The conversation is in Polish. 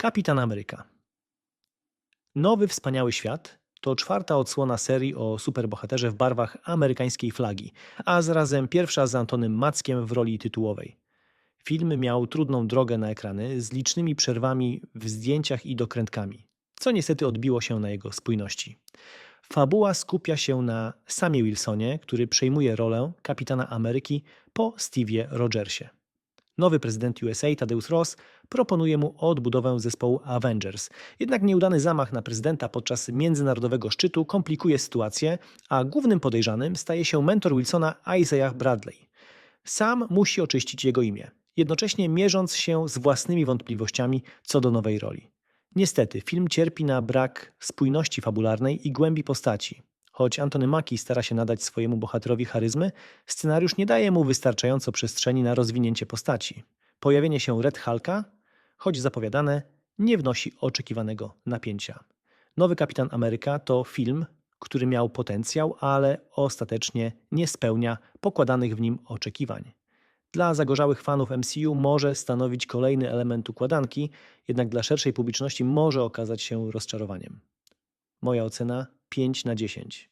Kapitan Ameryka. Nowy Wspaniały Świat to czwarta odsłona serii o superbohaterze w barwach amerykańskiej flagi, a zarazem pierwsza z Antonym Mackiem w roli tytułowej. Film miał trudną drogę na ekrany z licznymi przerwami w zdjęciach i dokrętkami, co niestety odbiło się na jego spójności. Fabuła skupia się na Samie Wilsonie, który przejmuje rolę kapitana Ameryki po Steve'ie Rogersie. Nowy prezydent USA Tadeusz Ross proponuje mu odbudowę zespołu Avengers. Jednak nieudany zamach na prezydenta podczas międzynarodowego szczytu komplikuje sytuację, a głównym podejrzanym staje się mentor Wilsona Isaiah Bradley. Sam musi oczyścić jego imię, jednocześnie mierząc się z własnymi wątpliwościami co do nowej roli. Niestety, film cierpi na brak spójności fabularnej i głębi postaci. Choć Antony Mackie stara się nadać swojemu bohaterowi charyzmy, scenariusz nie daje mu wystarczająco przestrzeni na rozwinięcie postaci. Pojawienie się Red Hulka, choć zapowiadane, nie wnosi oczekiwanego napięcia. Nowy Kapitan Ameryka to film, który miał potencjał, ale ostatecznie nie spełnia pokładanych w nim oczekiwań. Dla zagorzałych fanów MCU może stanowić kolejny element układanki, jednak dla szerszej publiczności może okazać się rozczarowaniem. Moja ocena 5 na 10.